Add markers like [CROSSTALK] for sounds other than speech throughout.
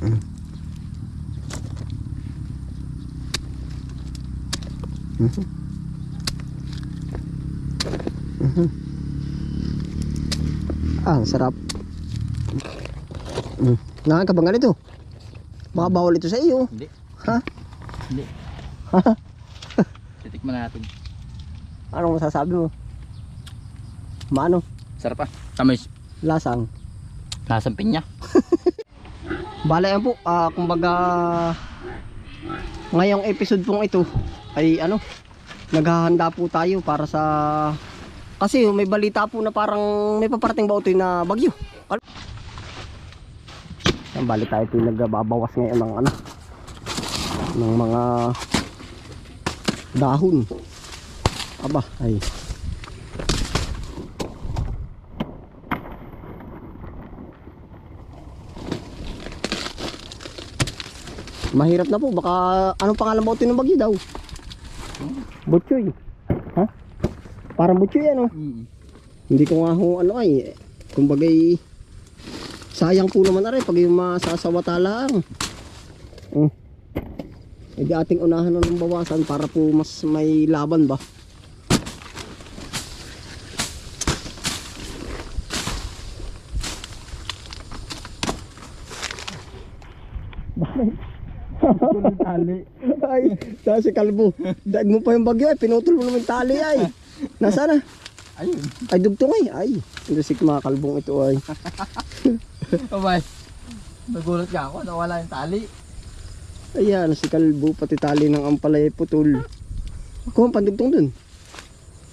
Mhm. Mhm. Ah, ang sarap. Mm. Nakain ka nito? Baka bawal ito sa iyo. Hindi. Ha? Hindi. [LAUGHS] Titikman natin. Anong masasabi mo? Maano? Sarap ah. Tamis. Lasang? Lasang pinya. [LAUGHS] Bala yan po, ah, kumbaga ngayong episode pong ito ay ano, naghahanda po tayo para sa kasi may balita po na parang may paparating ba ito na bagyo. Ang bali tayo po nagbabawas ngayon ng ano ng mga dahon. Aba, ay Mahirap na po. Baka anong pangalan ba ito ng bagyo daw? Butchoy. Ha? Parang butchoy ano? Mm. Hindi ko nga ho ano ay. Kumbagay sayang po naman na rin pag yung masasawata lang. Eh di ating unahan na ng bawasan para po mas may laban ba? [LAUGHS] tali. [LAUGHS] ay, sa si Kalbo. Daig mo pa yung bagyo ay. Pinutol mo naman tali ay. Nasaan na? Ayun. Ay, dugtong ay. Ay, hindi si mga kalbong ito ay. [LAUGHS] Abay. Nagulat ka ako. Nawala yung tali. Ayan, si Kalbo, pati tali ng ampalay ay putol. Ako ang pandugtong dun.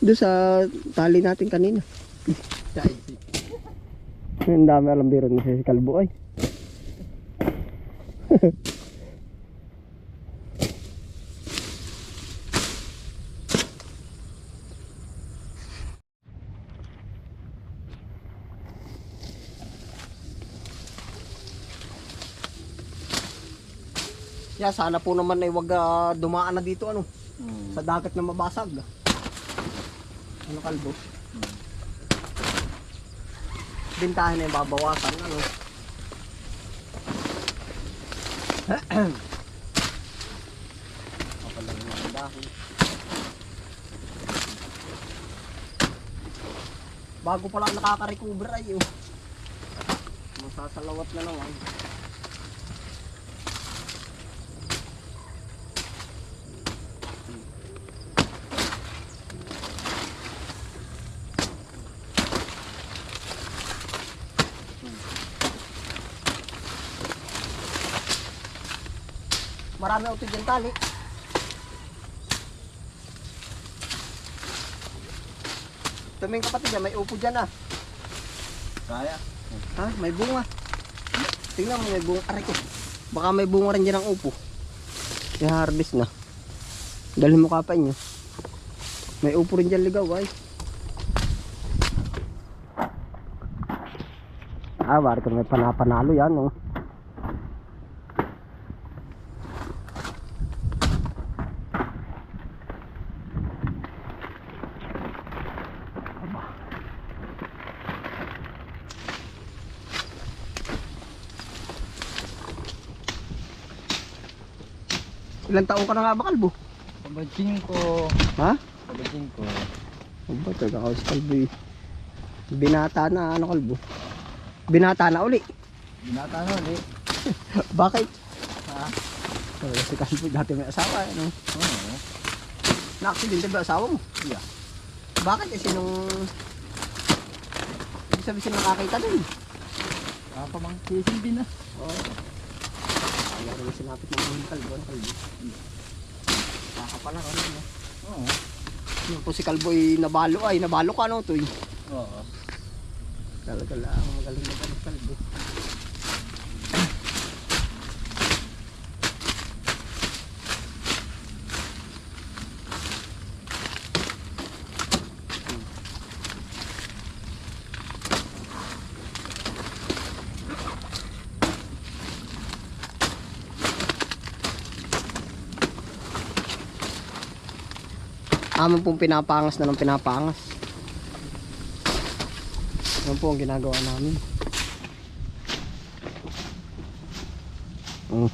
Doon sa tali natin kanina. Ang dami alam biro na si Kalbo ay. [LAUGHS] Ya, sana po naman ay wag ah, dumaan na dito ano, Mm. sa dagat na mabasag. Ano kalbo? Bintahan na yung babawasan ano. Kapal lang yung mga dahon. Bago pa lang nakaka-recover ay oh. Masasalawat na naman. Marami auto dyan tali. Tuming kapatid may upo dyan ah. Kaya. Ha? May bunga. Tingnan mo, may bunga. Aray ko. Baka may bunga rin dyan ang upo. I-harvest na. Dalhin mo kapay nyo. May upo rin dyan ligaw ay. Ah, bari ko may panapanalo yan oh. Ilang taon ka na nga ba kalbo? Pabadjing ko. Ha? Pabadjing ko. Ano ba taga house kalbo eh. Binata na ano kalbo? Binata na uli. Binata na ulit. [LAUGHS] Bakit? Ha? Oh, si kalbo dati may asawa ano? Oo. Na-accident ba asawa mo? Yeah. Bakit eh sinong... Ibig sabihin sino nakakita dun? Ah, pamang sisilbi na. Oo. Oh. Ayaw rin sinapit ng mga kalbo. Ano kalbo? Nakakapala ka ano? Oo. Yung po si kalbo ay nabalo ay. Nabalo ka ano to eh. Oo. Talaga lang. Magaling na kalbo Amin pong pinapangas na ng pinapangas. Yan po ang ginagawa namin. Oh.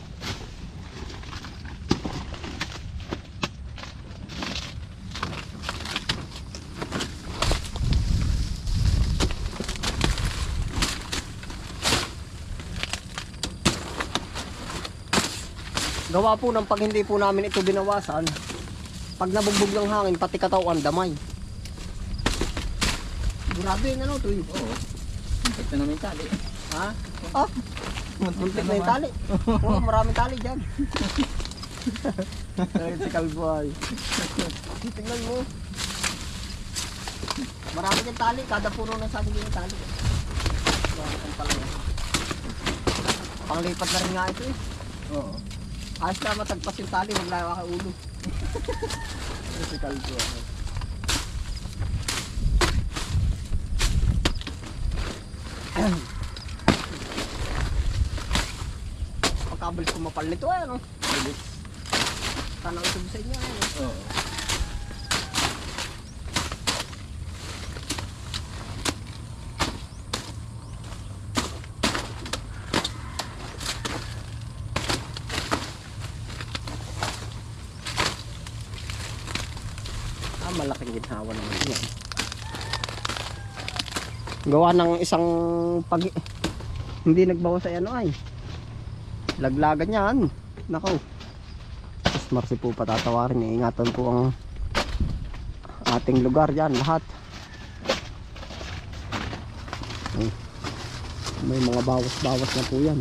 Gawa po ng pag hindi po namin ito binawasan, pag nabugbog ng hangin, pati katawan, damay. Grabe yun ano, tuyo. Oo. Ito naman yung tali. Ha? Ah, muntik na yung tali. Oo, maraming tali dyan. Ayun si Kalboy. Tingnan mo. Marami dyan tali. Kada puno ng saging yung tali. Kang pala yan. Panglipat na rin nga ito eh. Oo. Ayos na matagpas yung tali. Lang ka ulo. Ayun si Kalboy. Pagkabal kumapal nito eh, no? Bilis. Tanaw ito sa inyo, eh. Oo. Ah, malaking ginhawa naman yan. Gawa ng isang pag... Hindi nagbawas sa ano ay. Laglagan yan. Nako. Mas marsi po patatawarin. Iingatan po ang ating lugar yan. Lahat. Ay. May mga bawas-bawas na po yan.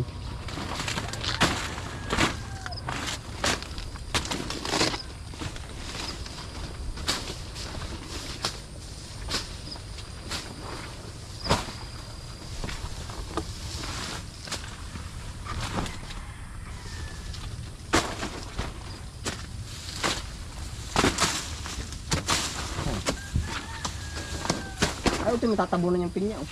Ay, ito matatabunan yung pinya. Oh.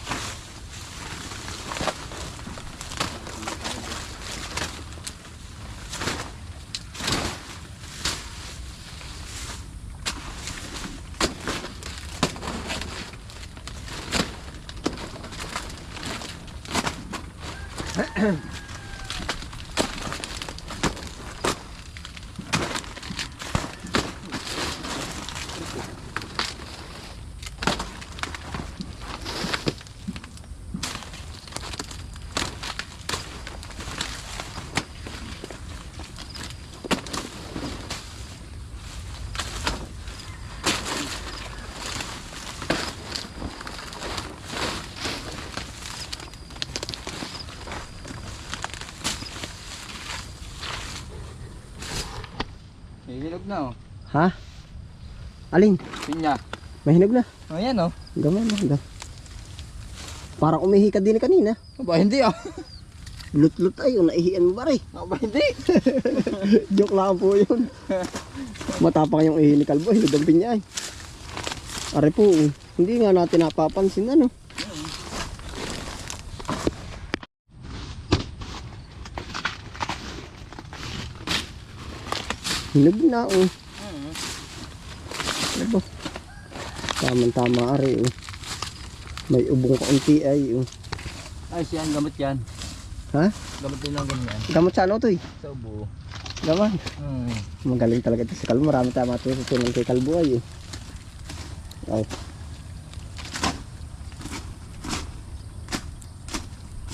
Hihilog na oh. Ha? Alin? Pinya. Mahinog na. Oh, yan oh. Gaman na. Gam. Parang umihi ka din kanina. Aba, hindi ah. Lut-lut ay, naihian mo ba rin? Aba, hindi. [LAUGHS] Joke lang po yun. Matapang yung ihi ni Kalbo, hinudampin niya ay. Are po, hindi nga natin napapansin ano. Hinog na oh. Mm. Ano ba? Tama-tama are oh. May ubong kaunti ay oh. Ay, siyan, gamot yan. Ha? Gamot din lang ganyan. Gamot sa ano to eh? Sa ubo. Gaman. Hmm. Magaling talaga ito si Kalbo. Marami tama ito sa tunong kay Kalbo ay eh. Ay.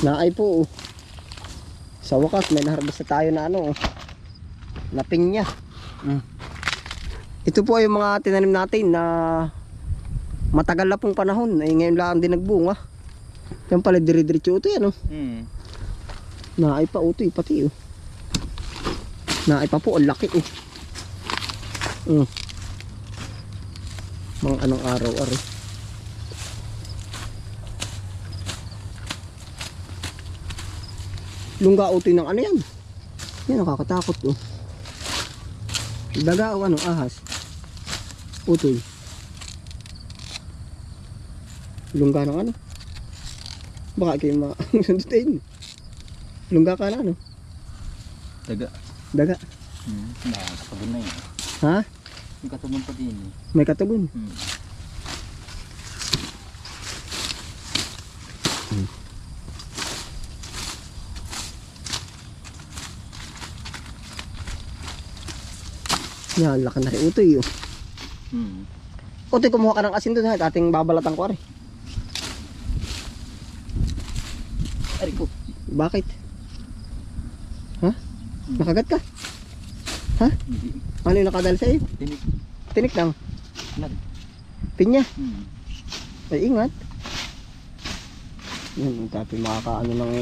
Naay po oh. Sa wakas may naharbis na tayo na ano oh. Na pinya. Mm. Ito po ay yung mga tinanim natin na matagal na pong panahon. Ay ngayon lang din nagbunga. Yan pala dire-diretso ito yan oh. Hmm. Naay pa utoy pati oh. Naay pa po ang laki eh. Mm. Mga anong araw ari. Lungga utoy ng ano yan? Yan nakakatakot oh. Daga o ano ahas. Utoy lungga ng ano baka kayo mga [LAUGHS] sundutin lungga ka na ano daga daga hmm, nakakatagon na yun ha? may katugon pa din eh. may katugon hmm. hmm. Yan, laki na rin utoy yun. Hmm. Utoy, kumuha ka ng asin doon. Ating babalatan ko rin. Ari ko. Bakit? Ha? Nakagat ka? Hindi. Ano yung nakadal sa'yo? Tinik. Tinik lang. Na rin. Pinya. Hmm. Ay, ingat. Yun, tapi makakaano ng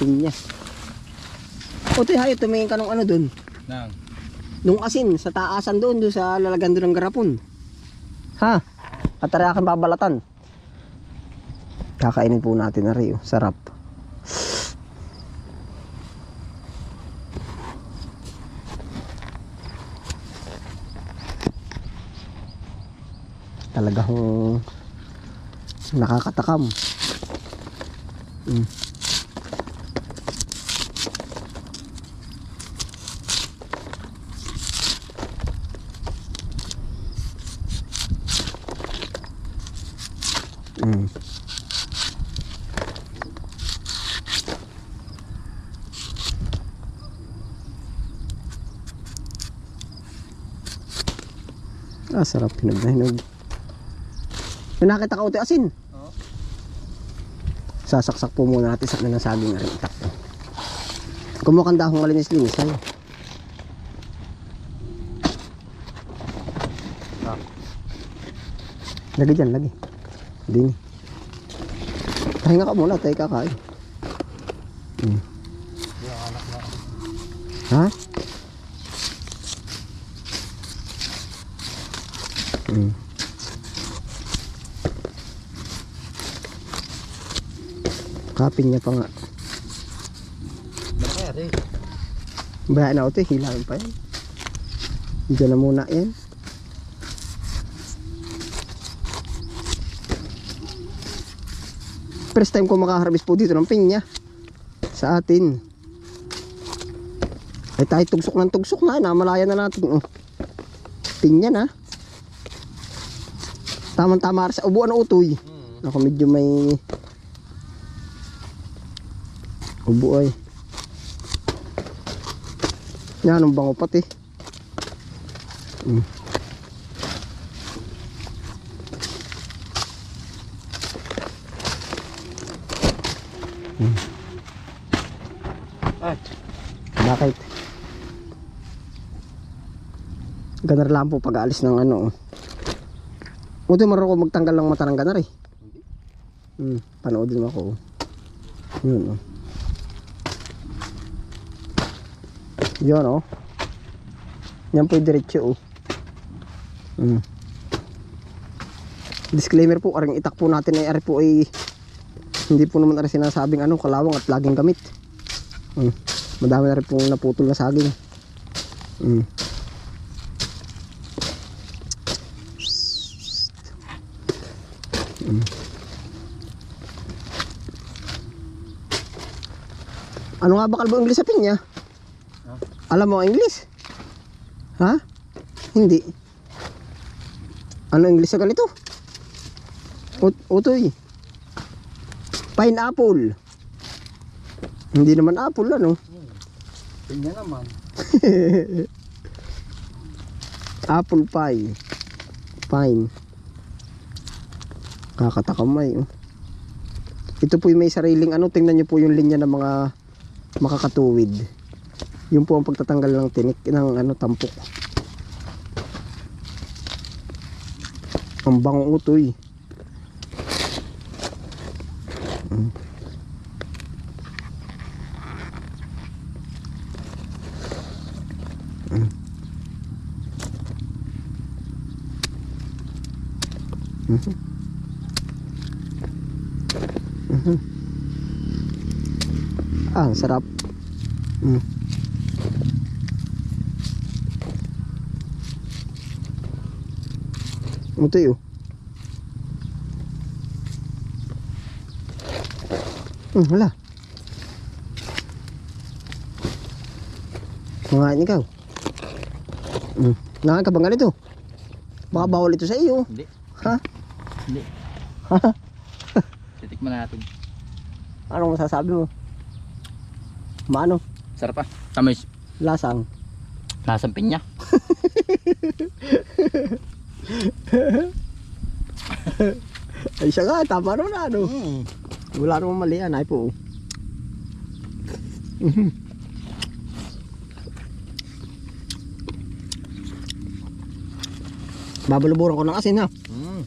pinya. Utoy, hayo, tumingin ka ng ano doon. Nang. Nung asin, sa taasan doon, doon sa lalagyan doon ng garapon. Ha? At tara aking babalatan. Kakainin po natin na rin, oh. sarap. Talagang nakakatakam. Mm. Ah, sarap hinog na hinog. Nakita ka uti asin. Oo. Sasaksak po muna natin sa ng saging na rin itak. Kumukhang dahong malinis-linis. Ay. Ah. Lagi dyan, lagi. Dini. Pahinga ka muna, tayo kakain. Hmm. Ha? Kapin niya pa nga. Bakari. Bayan na ito, hilangin pa yan. Diyan na muna yan. First time ko makaharvest po dito ng pinya. Sa atin. Ay tayo tugsok ng tugsok na. Namalaya na natin. Oh. Pinya na. Tamang-tama sa ubuan ng utoy. Hmm. Ako medyo may ubo ay. Yan ang bango pati. Mm. Mm. Ay. Bakit? Ganar lang po pag aalis ng ano. Buti marunong ko magtanggal ng mata ng ganar eh. Hmm, panoodin mo ako. Yun oh. Yan oh. Yan po yung diretso oh. Hmm. Disclaimer po, aring itak po natin ay po ay hindi po naman ari sinasabing ano, kalawang at laging gamit. Hmm. Madami na rin pong naputol na saging. Hmm. Hmm. Ano nga ba kalbo English sa pinya? Alam mo ang English? Ha? Hindi. Ano English sa ganito? Ut utoy. Pineapple. Hindi naman apple ano. Pinya naman. [LAUGHS] Apple pie. Pine. Kakatakamay. Oh. Ito po yung may sariling ano. Tingnan nyo po yung linya ng mga makakatuwid. Yun po ang pagtatanggal ng tinik ng ano tampok. Ang bango utoy. Mm. Mm. Mhm. Mhm. Ah, sarap. Mm. Ito yun. Hmm, wala. Kumain ikaw. Hmm. Nakain ka ba ganito? Baka bawal ito sa iyo. Hindi. Ha? Hindi. [LAUGHS] Titikman natin. Anong masasabi mo? Maano? Sarap ah. Tamis. Lasang. Lasang pinya. [LAUGHS] [LAUGHS] Ay siya nga, tama naman na, ano. Mm. Wala namang mali yan, ay po. Mhm. Babaluburan ko ng asin ha. Mm.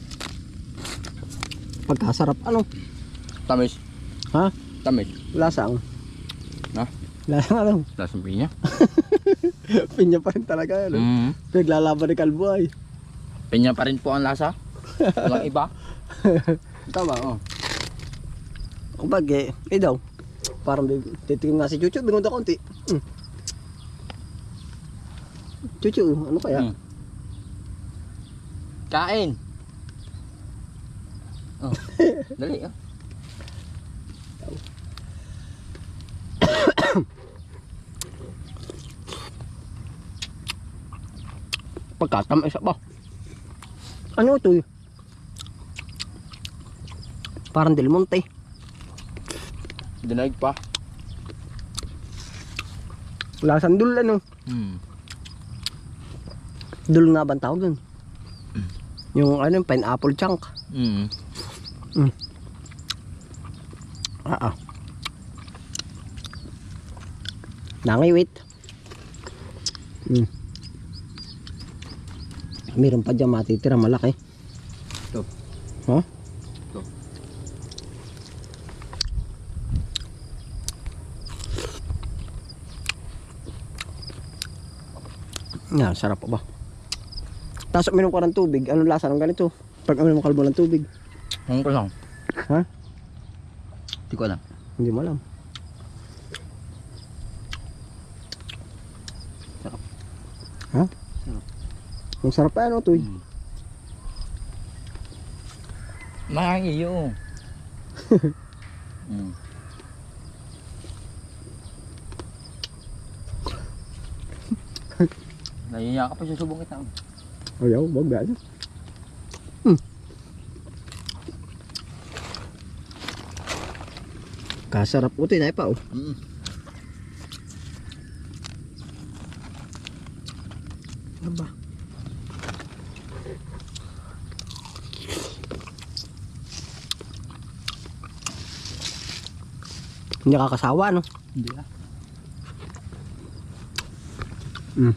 Pagkasarap ano. Tamis. Ha? Tamis. Lasang. Ha? Lasang ano. Lasang pinya. [LAUGHS] Pinya pa rin talaga. Ano? Mm. Pinaglalaban ni Kalbo ay. Pinya pa rin po ang lasa. Walang iba. [LAUGHS] Tama, oh. Kung bagay, eh daw. Parang titingin nga si Chuchu, bingon daw konti. Hmm. Chuchu, ano kaya? Mm. Kain. Oh. [LAUGHS] Dali oh. Pagkatam, isa ba? Ano ito? eh? Parang Del Monte. Dinaig pa. Lasang dul, ano? Mm. Dul nga ba ang tawag dun? Yung ano, pineapple chunk. Mm. Ah, ah. Nangiwit. Hmm. Meron pa dyan matitira malaki. Ito. Ha? Ito. Yan, sarap pa ba? Tapos uminom ka ng tubig. Anong lasa ng ganito? Pag uminom kalbo ng tubig. Ang ko lang. Ha? Hindi ko alam. Hindi mo alam. Sarap. Ha? Sarap. Ang sarap pa ano to. eh. Mm. Mahang iyo. mm. Nahiya ka pa sa subong kita. Ayaw, wag ba? Hmm. Kasarap ko tinay pa oh. Mm. Ano ba? Hindi kakasawa no? Hindi ah. Mm.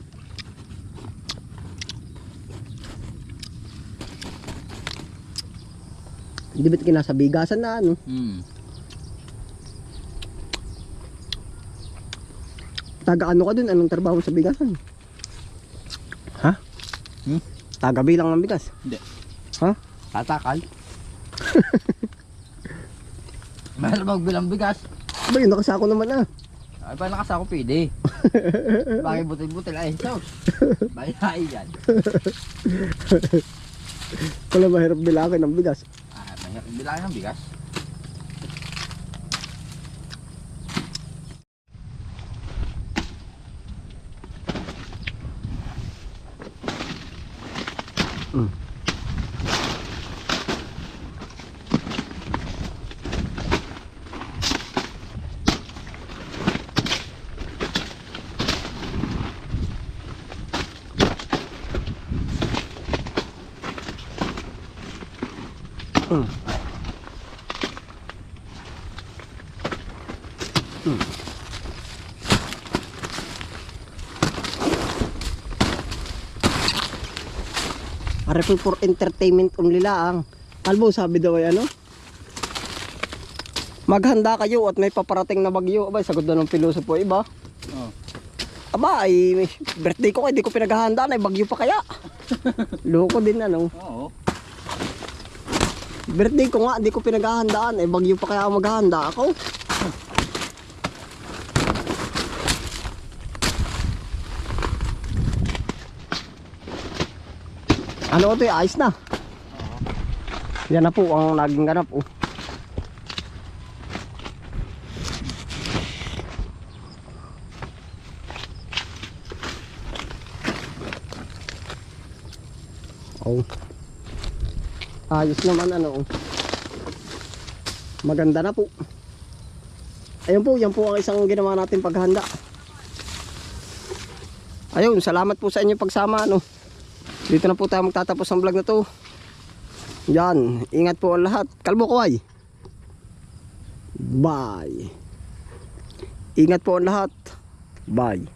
Hindi ba't kinasa bigasan na ano? Mm. Taga ano ka dun? Anong trabaho mo sa bigasan? Ha? Hmm? Taga bilang ng bigas? Tatakal. [LAUGHS] Mahal magbilang bigas. Ba yun, nakasako naman ah. Ay, pa nakas ako pwede. [LAUGHS] Bakit butil-butil ay sauce. [LAUGHS] Bayay yan. Wala mahirap bilangin ng bigas. Ah, mahirap bilangin ng bigas. Arifin for entertainment only lang. Kalbo, sabi daw ay ano? Maghanda kayo at may paparating na bagyo. Abay, sagot na ng pilosopo iba. Oh. Aba, ay birthday ko, hindi ko pinaghahandaan, ay bagyo pa kaya. [LAUGHS] Loko din ano. Oo. Birthday ko nga, hindi ko pinaghahandaan, ay bagyo pa kaya maghahanda ako. Ano ito, ayos na. Yan na po ang naging ganap. Oh. Oh. Ayos naman ano. oh. Maganda na po. Ayun po, yan po ang isang ginawa natin paghanda. Ayun, salamat po sa inyong pagsama. Ano. Dito na po tayo magtatapos ang vlog na to. Yan, ingat po ang lahat. Kalbo ko ay. Bye. Ingat po ang lahat. Bye.